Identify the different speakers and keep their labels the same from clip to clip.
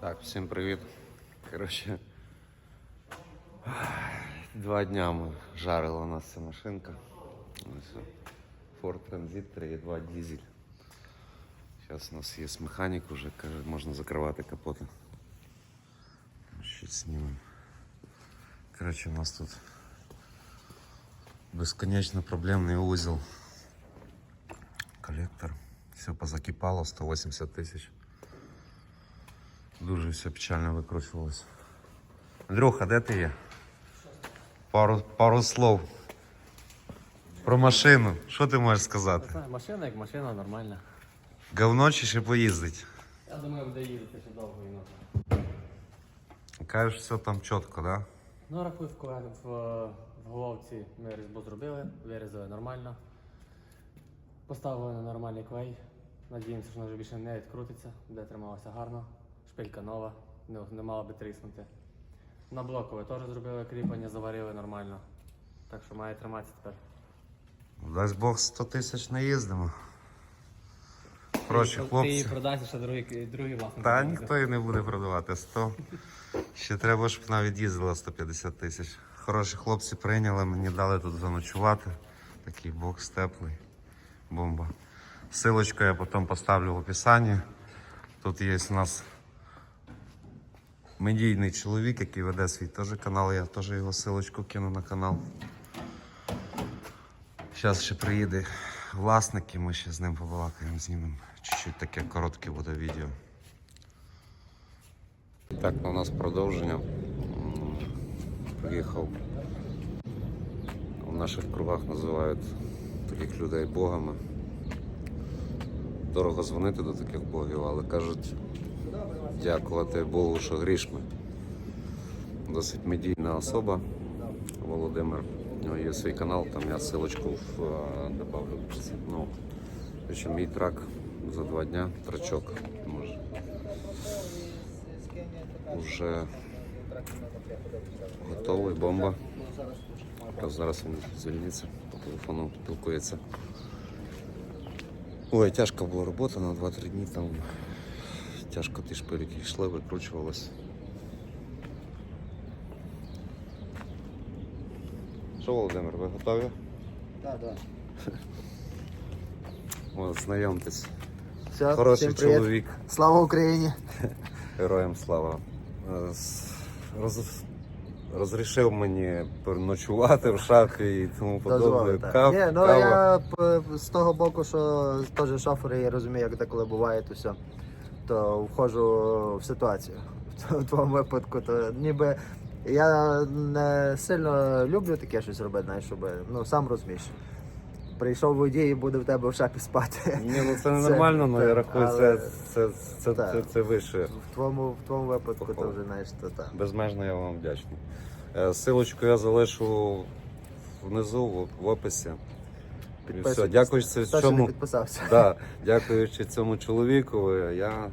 Speaker 1: Так, всім привіт. Коротше, два дня ми жарила у нас ця машинка. Ось, Ford Transit 3.2 дизель. Зараз у нас є механік уже, каже, можна закривати капоти. Щось знімемо. Коротше, у нас тут безконечно проблемний узел. Колектор. Все позакипало, 180 тисяч. Дуже все печально викручувалося. Андрюха, де ти є? Пару, пару слов. Про машину. Що ти можеш сказати?
Speaker 2: Машина як машина, нормальна.
Speaker 1: Говно чи ще поїздить?
Speaker 2: Я думаю, буде їздити ще довго і ночі.
Speaker 1: Кажеш, все там чітко, да?
Speaker 2: Ну, рахуй в, в, в головці ми різьбу зробили, вирізали нормально. Поставили на нормальний клей. Надіємося, що вона вже більше не відкрутиться, буде трималася гарно. Шпилька нова, не, не мала би тріснути. На блокове теж зробили кріплення, заварили нормально. Так що має триматися тепер.
Speaker 1: Дасть Бог 100 тисяч не їздимо. Коротше,
Speaker 2: Ти її продасиш, а другий, другий власник.
Speaker 1: Та ніхто і не буде продавати 100. Ще треба, щоб вона від'їздила 150 тисяч. Хороші хлопці прийняли, мені дали тут заночувати. Такий бокс теплий. Бомба. Силочку я потім поставлю в описанні. Тут є у нас медійний чоловік, який веде свій теж канал. Я теж його силочку кину на канал. Зараз ще приїде власник і ми ще з ним побалакаємо, знімемо. Чуть-чуть таке коротке буде відео. Так, у нас продовження. Приїхав. В наших кругах називають таких людей богами. Дорого дзвонити до таких богів, але кажуть, дякувати Богу, що грішми. Досить медійна особа Володимир. У є свій канал, там я ссылочку в, е, добавлю. Ну, короче, мій трак за два дня, трачок може. Уже готовий, бомба. Якраз зараз він звільниться, по телефону спілкується. Ой, тяжка була робота на 2-3 дні там. Тяжко ті шпиліки йшли, викручувалися. Що, Володимир, ви готові?
Speaker 3: Так, так.
Speaker 1: О, знайомтесь.
Speaker 3: Все,
Speaker 1: Хороший
Speaker 3: всім привіт.
Speaker 1: чоловік.
Speaker 3: Слава Україні!
Speaker 1: Героям слава. Е, Роз... Розрішив мені переночувати в шафі і тому подобне. Кав...
Speaker 3: Ні, ну
Speaker 1: кава.
Speaker 3: я з того боку, що теж шофер, і я розумію, як деколи буває, то все. То входжу в ситуацію. В твоєму випадку, то ніби я не сильно люблю таке щось робити, знаєш, щоб, ну сам розумієш. Прийшов водій і буде в тебе в шапі спати.
Speaker 1: Ні, ну це не нормально, але я рахую, це, це, це,
Speaker 3: так.
Speaker 1: це, це вище.
Speaker 3: В твоєму, в твоєму випадку то вже знаєш, то так.
Speaker 1: Безмежно я вам вдячний. Е, Силочку я залишу внизу в описі. І
Speaker 3: Підписуйтесь.
Speaker 1: дякуючи
Speaker 3: не
Speaker 1: цьому,
Speaker 3: підписався.
Speaker 1: да, дякуючи цьому чоловіку, я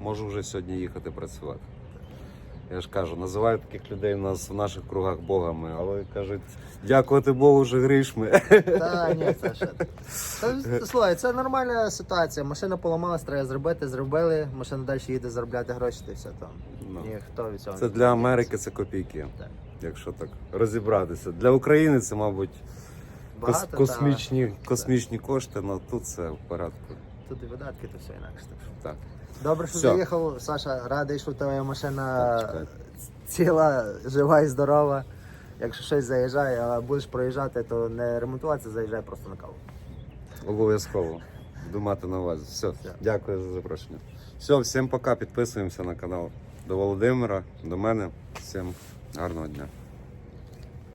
Speaker 1: можу вже сьогодні їхати працювати. Я ж кажу, називають таких людей нас в наших кругах богами, але кажуть, дякувати Богу, вже грішми.
Speaker 3: Та ні, це ще. Та, слухай, це нормальна ситуація. Машина поламалась, треба зробити, зробили. Машина далі їде заробляти гроші, то все там.
Speaker 1: Ну.
Speaker 3: Ніхто від цього
Speaker 1: Це
Speaker 3: не
Speaker 1: для. Америки це копійки,
Speaker 3: Так.
Speaker 1: якщо так розібратися. Для України це, мабуть, кос-
Speaker 3: Багато, та,
Speaker 1: космічні, космічні кошти, але тут це в порядку.
Speaker 3: Тут і видатки, то все інакше. так. Добре, що
Speaker 1: Все.
Speaker 3: заїхав. Саша, радий, що твоя машина
Speaker 1: Так,
Speaker 3: ціла, жива і здорова. Якщо щось заїжджає, а будеш проїжджати, то не ремонтуватися, заїжджай просто на каву.
Speaker 1: Обов'язково. Думати на увазі. Все, дякую за запрошення. Все, всім пока. Підписуємося на канал. До Володимира, до мене. Всім гарного дня.